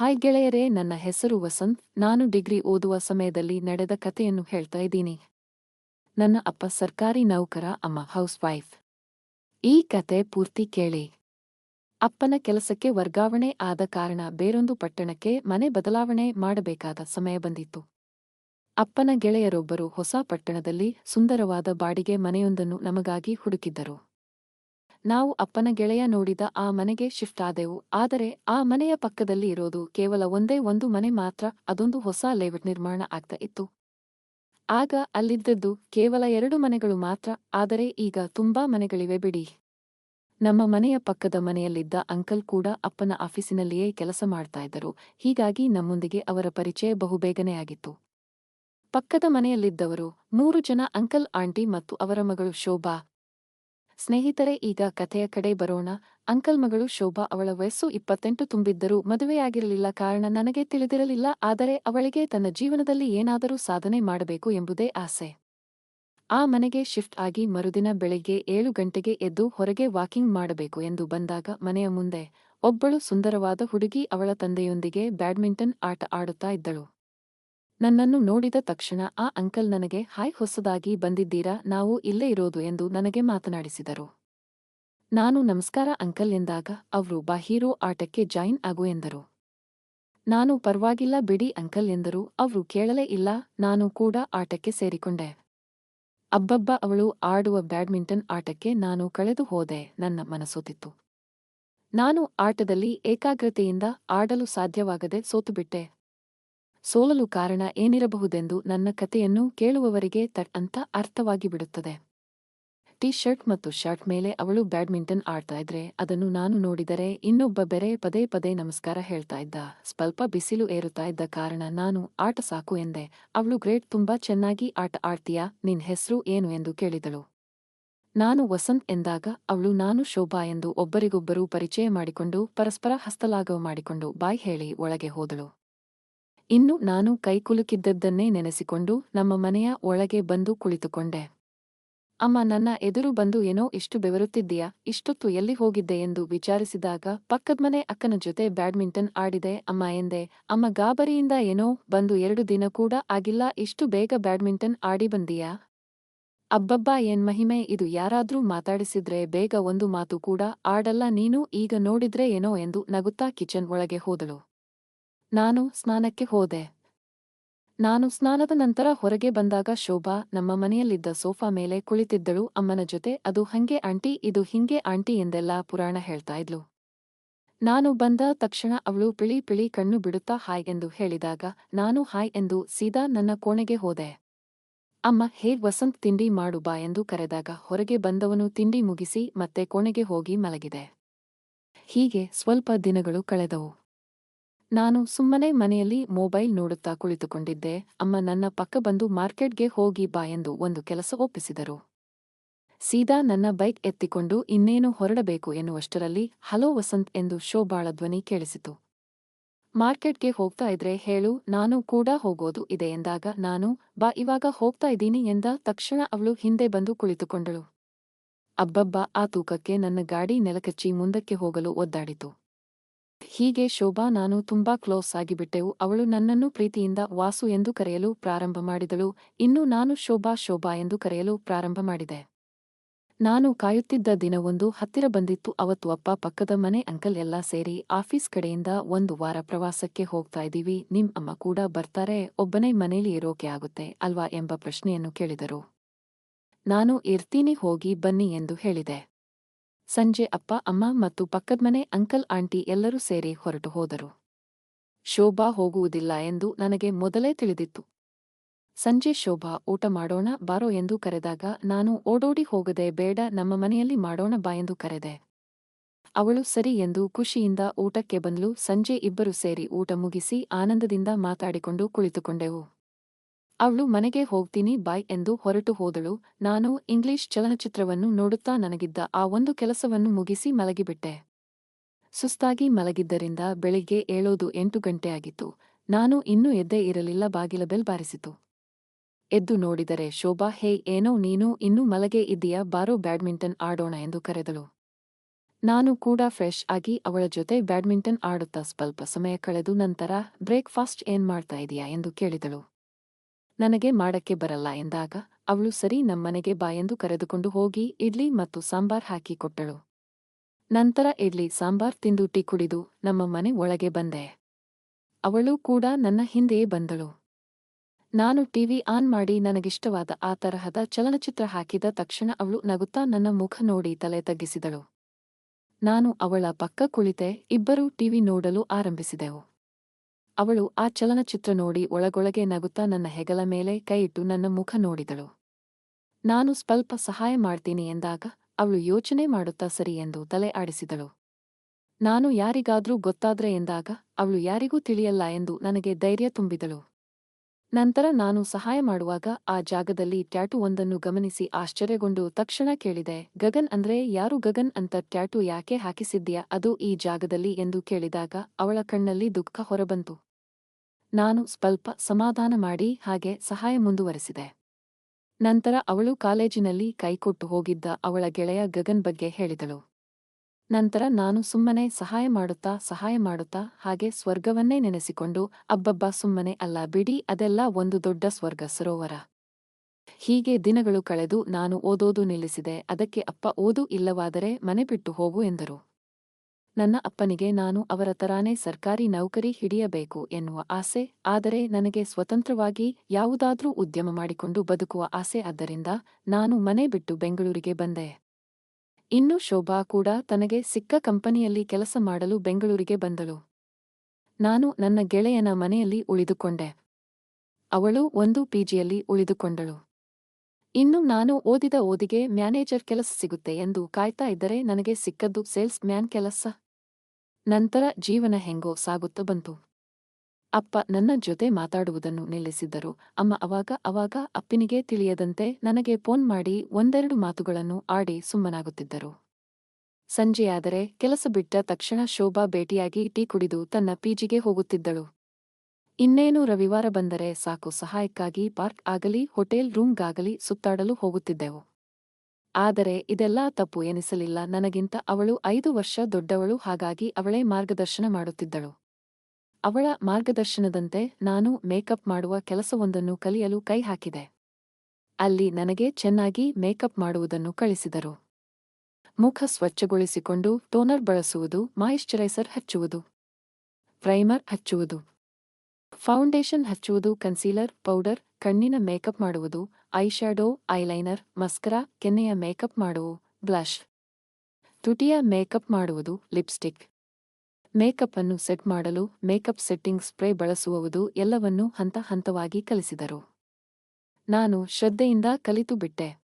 Hi ಗೆಳೆಯರೇ, ನನ್ನ ಹೆಸರು ವಸಂತ್. ನಾನು ಡಿಗ್ರಿ ಓದುವ ಸಮಯದಲ್ಲಿ ನಡೆದ ಕಥೆಯನ್ನು ಹೇಳ್ತಾ ಇದ್ದೀನಿ. ನನ್ನ ಅಪ್ಪ ಸರ್ಕಾರಿ ನೌಕರ, ಅಮ್ಮ ಹೌಸ್ ವೈಫ್. ಈ ಕತೆ ಪೂರ್ತಿ ಕೇಳಿ. ಅಪ್ಪನ ಕೆಲಸಕ್ಕೆ ವರ್ಗಾವಣೆ ಆದ ಕಾರಣ ಬೇರೊಂದು ಪಟ್ಟಣಕ್ಕೆ ಮನೆ ಬದಲಾವಣೆ ಮಾಡಬೇಕಾದ ಸಮಯ ಬಂದಿತ್ತು. ಅಪ್ಪನ ಗೆಳೆಯರೊಬ್ಬರು ಹೊಸ ಪಟ್ಟಣದಲ್ಲಿ ಸುಂದರವಾದ ಬಾಡಿಗೆ ಮನೆಯೊಂದನ್ನು ನಮಗಾಗಿ ಹುಡುಕಿದ್ದರು. ನಾವು ಅಪ್ಪನ ಗೆಳೆಯ ನೋಡಿದ ಆ ಮನೆಗೆ ಶಿಫ್ಟ್ ಆದೆವು. ಆದರೆ ಆ ಮನೆಯ ಪಕ್ಕದಲ್ಲಿ ಇರೋದು ಕೇವಲ ಒಂದೇ ಒಂದು ಮನೆ ಮಾತ್ರ, ಅದೊಂದು ಹೊಸ ಲೇಔಟ್ ನಿರ್ಮಾಣ ಆಗ್ತಾ ಇತ್ತು. ಆಗ ಅಲ್ಲಿದ್ದದ್ದು ಕೇವಲ ಎರಡು ಮನೆಗಳು ಮಾತ್ರ, ಆದರೆ ಈಗ ತುಂಬಾ ಮನೆಗಳಿವೆ ಬಿಡಿ. ನಮ್ಮ ಮನೆಯ ಪಕ್ಕದ ಮನೆಯಲ್ಲಿದ್ದ ಅಂಕಲ್ ಕೂಡ ಅಪ್ಪನ ಆಫೀಸಿನಲ್ಲಿಯೇ ಕೆಲಸ ಮಾಡ್ತಾ ಇದ್ದರು. ಹೀಗಾಗಿ ನಮ್ಮೊಂದಿಗೆ ಅವರ ಪರಿಚಯ ಬಹುಬೇಗನೆ ಆಗಿತ್ತು. ಪಕ್ಕದ ಮನೆಯಲ್ಲಿದ್ದವರು ಮೂರು ಜನ ಅಂಕಲ್, ಆಂಟಿ ಮತ್ತು ಅವರ ಮಗಳು ಶೋಭಾ. ಸ್ನೇಹಿತರೆ, ಈಗ ಕಥೆಯ ಕಡೆ ಬರೋಣ. ಅಂಕಲ್ ಮಗಳು ಶೋಭಾ ಅವಳ ವಯಸ್ಸು ಇಪ್ಪತ್ತೆಂಟು ತುಂಬಿದ್ದರೂ ಮದುವೆಯಾಗಿರಲಿಲ್ಲ ಕಾರಣ ನನಗೆ ತಿಳಿದಿರಲಿಲ್ಲ. ಆದರೆ ಅವಳಿಗೆ ತನ್ನ ಜೀವನದಲ್ಲಿ ಏನಾದರೂ ಸಾಧನೆ ಮಾಡಬೇಕು ಎಂಬುದೇ ಆಸೆ. ಆ ಮನೆಗೆ ಶಿಫ್ಟ್ ಆಗಿ ಮರುದಿನ ಬೆಳಿಗ್ಗೆ ಏಳು ಗಂಟೆಗೆ ಎದ್ದು ಹೊರಗೆ ವಾಕಿಂಗ್ ಮಾಡಬೇಕು ಎಂದು ಬಂದಾಗ ಮನೆಯ ಮುಂದೆ ಒಬ್ಬಳು ಸುಂದರವಾದ ಹುಡುಗಿ ಅವಳ ತಂದೆಯೊಂದಿಗೆ ಬ್ಯಾಡ್ಮಿಂಟನ್ ಆಟ ಆಡುತ್ತಾ ಇದ್ದಳು. ನನ್ನನ್ನು ನೋಡಿದ ತಕ್ಷಣ ಆ ಅಂಕಲ್ ನನಗೆ, ಹಾಯ್ ಹೊಸದಾಗಿ ಬಂದಿದ್ದೀರಾ? ನಾವು ಇಲ್ಲೇ ಇರೋದು ಎಂದು ನನಗೆ ಮಾತನಾಡಿಸಿದರು. ನಾನು ನಮಸ್ಕಾರ ಅಂಕಲ್ ಎಂದಾಗ ಅವರು ಬಾಹೀರೋ ಆಟಕ್ಕೆ ಜಾಯಿನ್ ಆಗು ಎಂದರು. ನಾನು ಪರವಾಗಿಲ್ಲ ಬಿಡಿ ಅಂಕಲ್ ಎಂದರು. ಅವರು, ಕೇಳಲೇ ಇಲ್ಲ, ನಾನು ಕೂಡ ಆಟಕ್ಕೆ ಸೇರಿಕೊಂಡೆ. ಅಬ್ಬಬ್ಬ, ಅವಳು ಆಡುವ ಬ್ಯಾಡ್ಮಿಂಟನ್ ಆಟಕ್ಕೆ ನಾನು ಕಳೆದು ಹೋದೆ ನನ್ನ ಮನಸೋತಿತ್ತು. ನಾನು ಆಟದಲ್ಲಿ ಏಕಾಗ್ರತೆಯಿಂದ ಆಡಲು ಸಾಧ್ಯವಾಗದೆ ಸೋತುಬಿಟ್ಟೆ. ಸೋಲಲು ಕಾರಣ ಏನಿರಬಹುದೆಂದು ನನ್ನ ಕಥೆಯನ್ನು ಕೇಳುವವರಿಗೆ ತಟ್ ಅಂತ ಅರ್ಥವಾಗಿಬಿಡುತ್ತದೆ. ಟಿ ಶರ್ಟ್ ಮತ್ತು ಶರ್ಟ್ ಮೇಲೆ ಅವಳು ಬ್ಯಾಡ್ಮಿಂಟನ್ ಆಡ್ತಾ ಇದ್ರೆ ಅದನ್ನು ನಾನು ನೋಡಿದರೆ ಇನ್ನೊಬ್ಬ ಬೆರೆ ಪದೇ ಪದೇ ನಮಸ್ಕಾರ ಹೇಳ್ತಾ ಇದ್ದ. ಸ್ವಲ್ಪ ಬಿಸಿಲು ಏರುತ್ತಾ ಇದ್ದ ಕಾರಣ ನಾನು, ಆಟ ಸಾಕು ಎಂದೆ. ಅವಳು ಗ್ರೇಟ್, ತುಂಬಾ ಚೆನ್ನಾಗಿ ಆಟ ಆಡ್ತೀಯಾ? ನಿನ್ ಹೆಸರು ಏನು? ಎಂದು ಕೇಳಿದಳು. ನಾನು ವಸಂತ್ ಎಂದಾಗ ಅವಳು, ನಾನು ಶೋಭಾ ಎಂದು ಒಬ್ಬರಿಗೊಬ್ಬರು ಪರಿಚಯ ಮಾಡಿಕೊಂಡು ಪರಸ್ಪರ ಹಸ್ತಲಾಘವ ಮಾಡಿಕೊಂಡು ಬಾಯ್ ಹೇಳಿ ಒಳಗೆ ಹೋದಳು. ಇನ್ನು ನಾನು ಕೈಕುಲುಕಿದ್ದದ್ದನ್ನೇ ನೆನೆಸಿಕೊಂಡು ನಮ್ಮ ಮನೆಯ ಒಳಗೆ ಬಂದು ಕುಳಿತುಕೊಂಡೆ. ಅಮ್ಮ, ನನ್ನ ಎದುರು ಬಂದು ಏನೋ ಇಷ್ಟು ಬೆವರುತ್ತಿದ್ದೀಯಾ? ಇಷ್ಟೊತ್ತು ಎಲ್ಲಿ ಹೋಗಿದ್ದೆ ಎಂದು ವಿಚಾರಿಸಿದಾಗ ಪಕ್ಕದ್ಮನೆ ಅಕ್ಕನ ಜೊತೆ ಬ್ಯಾಡ್ಮಿಂಟನ್ ಆಡಿದೆ. ಅಮ್ಮ ಎಂದೆ, ಅಮ್ಮ, ಗಾಬರಿಯಿಂದ ಏನೋ ಬಂದು ಎರಡು ದಿನ ಕೂಡ ಆಗಿಲ್ಲ. ಇಷ್ಟು ಬೇಗ ಬ್ಯಾಡ್ಮಿಂಟನ್ ಆಡಿ ಬಂದೀಯಾ? ಅಬ್ಬಬ್ಬಾ, ಏನ್ ಮಹಿಮೆ, ಇದು ಯಾರಾದ್ರೂ ಮಾತಾಡಿಸಿದ್ರೆ ಬೇಗ ಒಂದು ಮಾತು ಕೂಡ ಆಡಲ್ಲ. ನೀನು ಈಗ ನೋಡಿದ್ರೆ ಏನೋ ಎಂದು ನಗುತ್ತಾ ಕಿಚನ್ ಒಳಗೆ ಹೋದಳು. ನಾನು ಸ್ನಾನಕ್ಕೆ ಹೋದೆ. ನಾನು ಸ್ನಾನದ ನಂತರ ಹೊರಗೆ ಬಂದಾಗ ಶೋಭಾ ನಮ್ಮ ಮನೆಯಲ್ಲಿದ್ದ ಸೋಫಾ ಮೇಲೆ ಕುಳಿತಿದ್ದಳು. ಅಮ್ಮನ ಜೊತೆ, ಅದು ಹಂಗೆ ಆಂಟಿ, ಇದು ಹಿಂಗೆ ಆಂಟಿ ಎಂದೆಲ್ಲ ಪುರಾಣ ಹೇಳ್ತಾ ಇದ್ಲು. ನಾನು ಬಂದ ತಕ್ಷಣ ಅವಳು ಪಿಳಿ ಪಿಳಿ, ಕಣ್ಣು ಬಿಡುತ್ತಾ ಹಾಯ್ ಎಂದು ಹೇಳಿದಾಗ, ನಾನು ಹಾಯ್ ಎಂದು ಸೀದಾ ನನ್ನ ಕೋಣೆಗೆ ಹೋದೆ. ಅಮ್ಮ, ಹೇ ವಸಂತ್, ತಿಂಡಿ ಮಾಡು ಬಾ ಎಂದು ಕರೆದಾಗ ಹೊರಗೆ ಬಂದವನು ತಿಂಡಿ ಮುಗಿಸಿ ಮತ್ತೆ ಕೋಣೆಗೆ ಹೋಗಿ ಮಲಗಿದೆ. ಹೀಗೆ ಸ್ವಲ್ಪ ದಿನಗಳು ಕಳೆದವು. ನಾನು ಸುಮ್ಮನೆ ಮನೆಯಲ್ಲಿ ಮೊಬೈಲ್ ನೋಡುತ್ತಾ ಕುಳಿತುಕೊಂಡಿದ್ದೆ. ಅಮ್ಮ ನನ್ನ ಪಕ್ಕ ಬಂದು ಮಾರ್ಕೆಟ್ಗೆ ಹೋಗಿ ಬಾ ಎಂದು ಒಂದು ಕೆಲಸ ಒಪ್ಪಿಸಿದರು. ಸೀದಾ ನನ್ನ ಬೈಕ್ ಎತ್ತಿಕೊಂಡು ಇನ್ನೇನು ಹೊರಡಬೇಕು ಎನ್ನುವಷ್ಟರಲ್ಲಿ, ಹಲೋ ವಸಂತ್ ಎಂದು ಶೋಭಾಳ ಧ್ವನಿ ಕೇಳಿಸಿತು. ಮಾರ್ಕೆಟ್ಗೆ ಹೋಗ್ತಾ ಇದ್ರೆ, ಹೇಳು, ನಾನು ಕೂಡ ಹೋಗೋದು ಇದೆ ಎಂದಾಗ, ನಾನು, ಬಾ, ಇವಾಗ ಹೋಗ್ತಾ ಇದ್ದೀನಿ ಎಂದ ತಕ್ಷಣ ಅವಳು ಹಿಂದೆ ಬಂದು ಕುಳಿತುಕೊಂಡಳು. ಅಬ್ಬಬ್ಬ, ಆ ತೂಕಕ್ಕೆ ನನ್ನ ಗಾಡಿ ನೆಲಕಚ್ಚಿ ಮುಂದಕ್ಕೆ ಹೋಗಲು ಒದ್ದಾಡಿತು. ಹೀಗೆ ಶೋಭಾ, ನಾನು ತುಂಬಾ ಕ್ಲೋಸ್ ಆಗಿಬಿಟ್ಟೆವು. ಅವಳು ನನ್ನನ್ನು ಪ್ರೀತಿಯಿಂದ ವಾಸು ಎಂದು ಕರೆಯಲು ಪ್ರಾರಂಭ ಮಾಡಿದಳು. ಇನ್ನು ನಾನು ಶೋಭಾ ಶೋಭಾ ಎಂದು ಕರೆಯಲು ಪ್ರಾರಂಭ ಮಾಡಿದೆ. ನಾನು ಕಾಯುತ್ತಿದ್ದ ದಿನವೊಂದು ಹತ್ತಿರ ಬಂದಿತ್ತು. ಅವತ್ತು ಅಪ್ಪ, ಪಕ್ಕದ ಮನೆ, ಅಂಕಲ್ ಎಲ್ಲ ಸೇರಿ ಆಫೀಸ್ ಕಡೆಯಿಂದ ಒಂದು ವಾರ ಪ್ರವಾಸಕ್ಕೆ ಹೋಗ್ತಾ ಇದೀವಿ ನಿಮ್ ಅಮ್ಮ ಕೂಡ ಬರ್ತಾರೆ. ಒಬ್ಬನೇ ಮನೇಲಿ ಇರೋಕೆ ಆಗುತ್ತೆ ಅಲ್ವಾ ಎಂಬ ಪ್ರಶ್ನೆಯನ್ನು ಕೇಳಿದರು. ನಾನು ಇರ್ತೀನಿ, ಹೋಗಿ ಬನ್ನಿ ಎಂದು ಹೇಳಿದೆ. ಸಂಜೆ ಅಪ್ಪ, ಅಮ್ಮ ಮತ್ತು ಪಕ್ಕದ್ಮನೆ ಅಂಕಲ್, ಆಂಟಿ ಎಲ್ಲರೂ ಸೇರಿ ಹೊರಟು ಹೋದರು. ಶೋಭಾ ಹೋಗುವುದಿಲ್ಲ ಎಂದು ನನಗೆ ಮೊದಲೇ ತಿಳಿದಿತ್ತು. ಸಂಜೆ ಶೋಭಾ, ಊಟ ಮಾಡೋಣ, ಬಾರೋ ಎಂದು ಕರೆದಾಗ ನಾನು ಓಡೋಡಿ ಹೋಗದೆ ಬೇಡ, ನಮ್ಮ ಮನೆಯಲ್ಲಿ ಮಾಡೋಣ ಬಾ ಎಂದು ಕರೆದೆ. ಅವಳು ಸರಿ ಎಂದು ಖುಷಿಯಿಂದ ಊಟಕ್ಕೆ ಬಂದ್ಲು. ಸಂಜೆ ಇಬ್ಬರು ಸೇರಿ ಊಟ ಮುಗಿಸಿ ಆನಂದದಿಂದ ಮಾತಾಡಿಕೊಂಡು ಕುಳಿತುಕೊಂಡೆವು. ಅವಳು ಮನೆಗೆ ಹೋಗ್ತೀನಿ ಬಾಯ್ ಎಂದು ಹೊರಟು ಹೋದಳು. ನಾನು ಇಂಗ್ಲಿಷ್ ಚಲನಚಿತ್ರವನ್ನು ನೋಡುತ್ತಾ ನನಗಿದ್ದ ಆ ಒಂದು ಕೆಲಸವನ್ನು ಮುಗಿಸಿ ಮಲಗಿಬಿಟ್ಟೆ. ಸುಸ್ತಾಗಿ ಮಲಗಿದ್ದರಿಂದ ಬೆಳಿಗ್ಗೆ ಏಳೋದು ಎಂಟು ಗಂಟೆಯಾಗಿತ್ತು ನಾನು ಇನ್ನೂ ಎದ್ದೇ ಇರಲಿಲ್ಲ, ಬಾಗಿಲ ಬೆಲ್ ಬಾರಿಸಿತು. ಎದ್ದು ನೋಡಿದರೆ ಶೋಭಾ, ಹೇ, ಏನೋ ನೀನು ಇನ್ನೂ ಮಲಗೆ ಇದ್ದೀಯಾ, ಬಾರೋ ಬ್ಯಾಡ್ಮಿಂಟನ್ ಆಡೋಣ ಎಂದು ಕರೆದಳು. ನಾನು ಕೂಡ ಫ್ರೆಶ್ ಆಗಿ ಅವಳ ಜೊತೆ ಬ್ಯಾಡ್ಮಿಂಟನ್ ಆಡುತ್ತಾ ಸ್ವಲ್ಪ ಸಮಯ ಕಳೆದು ನಂತರ ಬ್ರೇಕ್ಫಾಸ್ಟ್ ಏನ್ ಮಾಡ್ತಾ ಇದೀಯಾ ಎಂದು ಕೇಳಿದಳು. ನನಗೆ ಮಾಡಕ್ಕೆ ಬರಲ್ಲ ಎಂದಾಗ ಅವಳು ಸರಿ ನಮ್ಮನೆಗೆ ಬಾ ಎಂದು ಕರೆದುಕೊಂಡು ಹೋಗಿ ಇಡ್ಲಿ ಮತ್ತು ಸಾಂಬಾರ್ ಹಾಕಿ ಕೊಟ್ಟಳು. ನಂತರ ಇಡ್ಲಿ, ಸಾಂಬಾರ್ ತಿಂದು ಟೀ ಕುಡಿದು ನಮ್ಮ ಮನೆ ಒಳಗೆ ಬಂದೆ. ಅವಳು ಕೂಡ ನನ್ನ ಹಿಂದೆಯೇ ಬಂದಳು. ನಾನು ಟಿವಿ ಆನ್ ಮಾಡಿ ನನಗಿಷ್ಟವಾದ ಆ ತರಹದ ಚಲನಚಿತ್ರ ಹಾಕಿದ ತಕ್ಷಣ ಅವಳು ನಗುತ್ತಾ ನನ್ನ ಮುಖ ನೋಡಿ ತಲೆ ತಗ್ಗಿಸಿದಳು. ನಾನು ಅವಳ ಪಕ್ಕ ಕುಳಿತೆ ಇಬ್ಬರೂ ಟಿವಿ ನೋಡಲು ಆರಂಭಿಸಿದೆವು. ಅವಳು ಆ ಚಲನಚಿತ್ರ ನೋಡಿ ಒಳಗೊಳಗೆ ನಗುತ್ತಾ ನನ್ನ ಹೆಗಲ ಮೇಲೆ ಕೈಯಿಟ್ಟು ನನ್ನ ಮುಖ ನೋಡಿದಳು. ನಾನು ಸ್ವಲ್ಪ ಸಹಾಯ ಮಾಡ್ತೀನಿ ಎಂದಾಗ ಅವಳು ಯೋಚನೆ ಮಾಡುತ್ತಾ ಸರಿ ಎಂದು ತಲೆ ಆಡಿಸಿದಳು. ನಾನು ಯಾರಿಗಾದ್ರೂ ಗೊತ್ತಾದ್ರೆ ಎಂದಾಗ ಅವಳು ಯಾರಿಗೂ ತಿಳಿಯಲ್ಲ ಎಂದು ನನಗೆ ಧೈರ್ಯ ತುಂಬಿದಳು. ನಂತರ ನಾನು ಸಹಾಯ ಮಾಡುವಾಗ ಆ ಜಾಗದಲ್ಲಿ ಟ್ಯಾಟು ಒಂದನ್ನು ಗಮನಿಸಿ ಆಶ್ಚರ್ಯಗೊಂಡು ತಕ್ಷಣ ಕೇಳಿದೆ, ಗಗನ್ ಅಂದ್ರೆ ಯಾರು ಗಗನ್ ಅಂತ ಟ್ಯಾಟು ಯಾಕೆ ಹಾಕಿಸಿದ್ಯಾ ಅದು ಈ ಜಾಗದಲ್ಲಿ ಎಂದು ಕೇಳಿದಾಗ ಅವಳ ಕಣ್ಣಲ್ಲಿ ದುಃಖ ಹೊರಬಂತು. ನಾನು ಸ್ವಲ್ಪ ಸಮಾಧಾನ ಮಾಡಿ ಹಾಗೆ ಸಹಾಯ ಮುಂದುವರೆಸಿದೆ. ನಂತರ ಅವಳು ಕಾಲೇಜಿನಲ್ಲಿ ಕೈಕೊಟ್ಟು ಹೋಗಿದ್ದ ಅವಳ ಗೆಳೆಯ ಗಗನ್ ಬಗ್ಗೆ ಹೇಳಿದಳು. ನಂತರ ನಾನು ಸುಮ್ಮನೆ ಸಹಾಯ ಮಾಡುತ್ತಾ ಸಹಾಯ ಮಾಡುತ್ತಾ ಹಾಗೆ ಸ್ವರ್ಗವನ್ನೇ ನೆನೆಸಿಕೊಂಡು ಅಬ್ಬಬ್ಬ ಸುಮ್ಮನೆ ಅಲ್ಲ ಬಿಡಿ ಅದೆಲ್ಲ ಒಂದು ದೊಡ್ಡ ಸ್ವರ್ಗ ಸರೋವರ. ಹೀಗೆ ದಿನಗಳು ಕಳೆದು ನಾನು ಓದೋದು ನಿಲ್ಲಿಸಿದೆ ಅದಕ್ಕೆ ಅಪ್ಪ ಓದು ಇಲ್ಲವಾದರೆ ಮನೆ ಬಿಟ್ಟು ಹೋಗು ಎಂದರು. ನನ್ನ ಅಪ್ಪನಿಗೆ ನಾನು ಅವರ ತರಾನೇ ಸರ್ಕಾರಿ ನೌಕರಿ ಹಿಡಿಯಬೇಕು ಎನ್ನುವ ಆಸೆ, ಆದರೆ ನನಗೆ ಸ್ವತಂತ್ರವಾಗಿ ಯಾವುದಾದ್ರೂ ಉದ್ಯಮ ಮಾಡಿಕೊಂಡು ಬದುಕುವ ಆಸೆ ಆದ್ದರಿಂದ ನಾನು ಮನೆ ಬಿಟ್ಟು ಬೆಂಗಳೂರಿಗೆ ಬಂದೆ. ಇನ್ನು ಶೋಭಾ ಕೂಡ ತನಗೆ ಸಿಕ್ಕ ಕಂಪನಿಯಲ್ಲಿ ಕೆಲಸ ಮಾಡಲು ಬೆಂಗಳೂರಿಗೆ ಬಂದಳು. ನಾನು ನನ್ನ ಗೆಳೆಯನ ಮನೆಯಲ್ಲಿ ಉಳಿದುಕೊಂಡೆ. ಅವಳು ಒಂದು ಪಿಜಿಯಲ್ಲಿ ಉಳಿದುಕೊಂಡಳು. ಇನ್ನು ನಾನು ಓದಿದ ಓದಿಗೆ ಮ್ಯಾನೇಜರ್ ಕೆಲಸ ಸಿಗುತ್ತೆ ಎಂದು ಕಾಯ್ತಾ ಇದ್ದರೆ ನನಗೆ ಸಿಕ್ಕದ್ದು ಸೇಲ್ಸ್ ಮ್ಯಾನ್ ಕೆಲಸ. ನಂತರ ಜೀವನ ಹೆಂಗೋ ಸಾಗುತ್ತಾ ಬಂತು. ಅಪ್ಪ ನನ್ನ ಜೊತೆ ಮಾತಾಡುವುದನ್ನು ನಿಲ್ಲಿಸಿದ್ದರು. ಅಮ್ಮ ಅವಾಗ ಅವಾಗ ಅಪ್ಪಿನಿಗೆ ತಿಳಿಯದಂತೆ ನನಗೆ ಫೋನ್ ಮಾಡಿ ಒಂದೆರಡು ಮಾತುಗಳನ್ನು ಆಡಿ ಸುಮ್ಮನಾಗುತ್ತಿದ್ದರು. ಸಂಜೆಯಾದರೆ ಕೆಲಸ ಬಿಟ್ಟ ತಕ್ಷಣ ಶೋಭಾ ಭೇಟಿಯಾಗಿ ಟೀ ಕುಡಿದು ತನ್ನ ಪಿಜಿಗೆ ಹೋಗುತ್ತಿದ್ದಳು. ಇನ್ನೇನು ರವಿವಾರ ಬಂದರೆ ಸಾಕು, ಸಹಾಯಕ್ಕಾಗಿ ಪಾರ್ಕ್ ಆಗಲಿ, ಹೋಟೆಲ್ ರೂಮ್ಗಾಗಲಿ ಸುತ್ತಾಡಲು ಹೋಗುತ್ತಿದ್ದೆವು. ಆದರೆ ಇದೆಲ್ಲಾ ತಪ್ಪು ಎನಿಸಲಿಲ್ಲ, ನನಗಿಂತ ಅವಳು ಐದು ವರ್ಷ ದೊಡ್ಡವಳು, ಹಾಗಾಗಿ ಅವಳೇ ಮಾರ್ಗದರ್ಶನ ಮಾಡುತ್ತಿದ್ದಳು. ಅವಳ ಮಾರ್ಗದರ್ಶನದಂತೆ ನಾನು ಮೇಕಪ್ ಮಾಡುವ ಕೆಲಸವೊಂದನ್ನು ಕಲಿಯಲು ಕೈ ಹಾಕಿದೆ. ಅಲ್ಲಿ ನನಗೆ ಚೆನ್ನಾಗಿ ಮೇಕಪ್ ಮಾಡುವುದನ್ನು ಕಳಿಸಿದರು. ಮುಖ ಸ್ವಚ್ಛಗೊಳಿಸಿಕೊಂಡು ಟೋನರ್ ಬಳಸುವುದು ಮಾಯಿಶ್ಚರೈಸರ್ ಹಚ್ಚುವುದು, ಪ್ರೈಮರ್ ಹಚ್ಚುವುದು. ಫೌಂಡೇಶನ್ ಹಚ್ಚುವುದು ಕನ್ಸೀಲರ್, ಪೌಡರ್, ಕಣ್ಣಿನ ಮೇಕಪ್ ಮಾಡುವುದು, ಐಶ್ಯಾಡೋ, ಐಲೈನರ್, ಮಸ್ಕರಾ, ಕೆನ್ನೆಯ ಮೇಕಪ್ ಮಾಡುವು, ಬ್ಲಷ್. ತುಟಿಯ ಮೇಕಪ್ ಮಾಡುವುದು ಲಿಪ್ಸ್ಟಿಕ್. ಮೇಕಪ್ ಅನ್ನು ಸೆಟ್ ಮಾಡಲು, ಮೇಕಪ್ ಸೆಟ್ಟಿಂಗ್ ಸ್ಪ್ರೇ ಬಳಸುವುದು ಎಲ್ಲವನ್ನೂ ಹಂತ ಹಂತವಾಗಿ ಕಲಿಸಿದರು. ನಾನು ಶ್ರದ್ಧೆಯಿಂದ ಕಲಿತು ಬಿಟ್ಟೆ.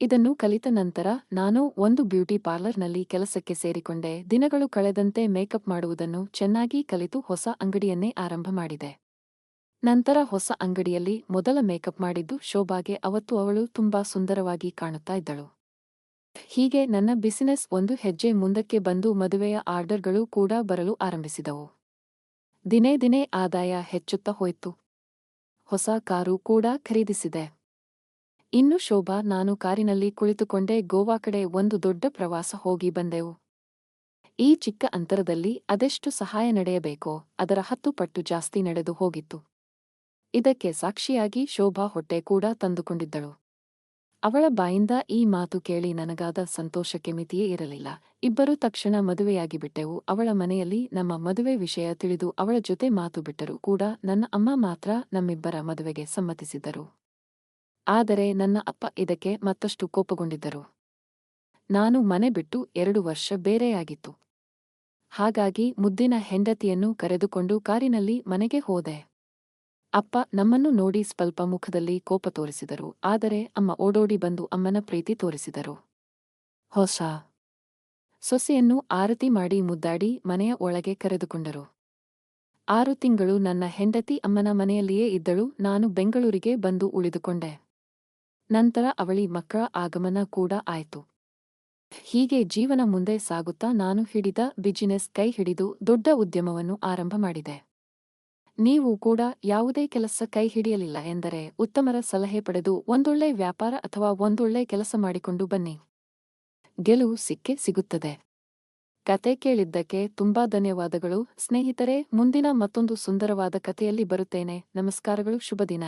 ಇದನ್ನು ಕಲಿತ ನಂತರ ನಾನು ಒಂದು ಬ್ಯೂಟಿ ಪಾರ್ಲರ್ನಲ್ಲಿ ಕೆಲಸಕ್ಕೆ ಸೇರಿಕೊಂಡೆ. ದಿನಗಳು ಕಳೆದಂತೆ ಮೇಕಪ್ ಮಾಡುವುದನ್ನು ಚೆನ್ನಾಗಿ ಕಲಿತು ಹೊಸ ಅಂಗಡಿಯನ್ನೇ ಆರಂಭ ಮಾಡಿದೆ. ನಂತರ ಹೊಸ ಅಂಗಡಿಯಲ್ಲಿ ಮೊದಲ ಮೇಕಪ್ ಮಾಡಿದ್ದು ಶೋಭಾಗೆ ಅವತ್ತು ಅವಳು ತುಂಬಾ ಸುಂದರವಾಗಿ ಕಾಣುತ್ತಾ ಇದ್ದಳು. ಹೀಗೆ ನನ್ನ ಬಿಸಿನೆಸ್ ಒಂದು ಹೆಜ್ಜೆ ಮುಂದಕ್ಕೆ ಬಂದು ಮದುವೆಯ ಆರ್ಡರ್ಗಳು ಕೂಡ ಬರಲು ಆರಂಭಿಸಿದವು. ದಿನೇ ದಿನೇ ಆದಾಯ ಹೆಚ್ಚುತ್ತಾ ಹೋಯಿತು. ಹೊಸ ಕಾರು ಕೂಡ ಖರೀದಿಸಿದೆ. ಇನ್ನು ಶೋಭಾ, ನಾನು ಕಾರಿನಲ್ಲಿ ಕುಳಿತುಕೊಂಡೇ ಗೋವಾ ಕಡೆ ಒಂದು ದೊಡ್ಡ ಪ್ರವಾಸ ಹೋಗಿ ಬಂದೆವು. ಈ ಚಿಕ್ಕ ಅಂತರದಲ್ಲಿ ಅದೆಷ್ಟು ಸಹಾಯ ನಡೆಯಬೇಕೋ, ಅದರ ಹತ್ತು ಪಟ್ಟು ಜಾಸ್ತಿ ನಡೆದು ಹೋಗಿತ್ತು. ಇದಕ್ಕೆ ಸಾಕ್ಷಿಯಾಗಿ ಶೋಭಾ ಹೊಟ್ಟೆ ಕೂಡ ತಂದುಕೊಂಡಿದ್ದಳು. ಅವಳ ಬಾಯಿಂದ ಈ ಮಾತು ಕೇಳಿ ನನಗಾದ ಸಂತೋಷಕ್ಕೆ ಮಿತಿಯೇ ಇರಲಿಲ್ಲ. ಇಬ್ಬರೂ ತಕ್ಷಣ ಮದುವೆಯಾಗಿ ಬಿಟ್ಟೆವು ಅವಳ ಮನೆಯಲ್ಲಿ ನಮ್ಮ ಮದುವೆ ವಿಷಯ ತಿಳಿದು ಅವಳ ಜೊತೆ ಮಾತು ಬಿಟ್ಟರು ಕೂಡ ನನ್ನ ಅಮ್ಮ ಮಾತ್ರ ನಮ್ಮಿಬ್ಬರ ಮದುವೆಗೆ ಸಮ್ಮತಿಸಿದ್ದರು. ಆದರೆ ನನ್ನ ಅಪ್ಪ ಇದಕ್ಕೆ ಮತ್ತಷ್ಟು ಕೋಪಗೊಂಡಿದ್ದರು. ನಾನು ಮನೆ ಬಿಟ್ಟು ಎರಡು ವರ್ಷ ಬೇರೆಯಾಗಿತ್ತು. ಹಾಗಾಗಿ ಮುದ್ದಿನ ಹೆಂಡತಿಯನ್ನು ಕರೆದುಕೊಂಡು ಕಾರಿನಲ್ಲಿ ಮನೆಗೆ ಹೋದೆ. ಅಪ್ಪ ನಮ್ಮನ್ನು ನೋಡಿ ಸ್ವಲ್ಪ ಮುಖದಲ್ಲಿ ಕೋಪ ತೋರಿಸಿದರು, ಆದರೆ ಅಮ್ಮ ಓಡೋಡಿ ಬಂದು ಅಮ್ಮನ ಪ್ರೀತಿ ತೋರಿಸಿದರು. ಹೊಸ ಸೊಸೆಯನ್ನು ಆರತಿ ಮಾಡಿ ಮುದ್ದಾಡಿ ಮನೆಯ ಒಳಗೆ ಕರೆದುಕೊಂಡರು. ಆರು ತಿಂಗಳು ನನ್ನ ಹೆಂಡತಿ ಅಮ್ಮನ ಮನೆಯಲ್ಲಿಯೇ ಇದ್ದಳು, ನಾನು ಬೆಂಗಳೂರಿಗೆ ಬಂದು ಉಳಿದುಕೊಂಡೆ. ನಂತರ ಅವಳಿ ಮಕ್ಕಳ ಆಗಮನ ಕೂಡ ಆಯಿತು. ಹೀಗೆ ಜೀವನ ಮುಂದೆ ಸಾಗುತ್ತಾ ನಾನು ಹಿಡಿದ ಬಿಜಿನೆಸ್ ಕೈ ಹಿಡಿದು ದೊಡ್ಡ ಉದ್ಯಮವನ್ನು ಆರಂಭ ಮಾಡಿದೆ. ನೀವು ಕೂಡ ಯಾವುದೇ ಕೆಲಸ ಕೈ ಹಿಡಿಯಲಿಲ್ಲ ಎಂದರೆ ಉತ್ತಮರ ಸಲಹೆ ಪಡೆದು ಒಂದೊಳ್ಳೆ ವ್ಯಾಪಾರ ಅಥವಾ ಒಂದೊಳ್ಳೆ ಕೆಲಸ ಮಾಡಿಕೊಂಡು ಬನ್ನಿ. ಗೆಲುವು ಸಿಕ್ಕೇ ಸಿಗುತ್ತದೆ. ಕತೆ ಕೇಳಿದ್ದಕ್ಕೆ ತುಂಬಾ ಧನ್ಯವಾದಗಳು. ಸ್ನೇಹಿತರೆ, ಮುಂದಿನ ಮತ್ತೊಂದು ಸುಂದರವಾದ ಕಥೆಯಲ್ಲಿ ಬರುತ್ತೇನೆ. ನಮಸ್ಕಾರಗಳು. ಶುಭ ದಿನ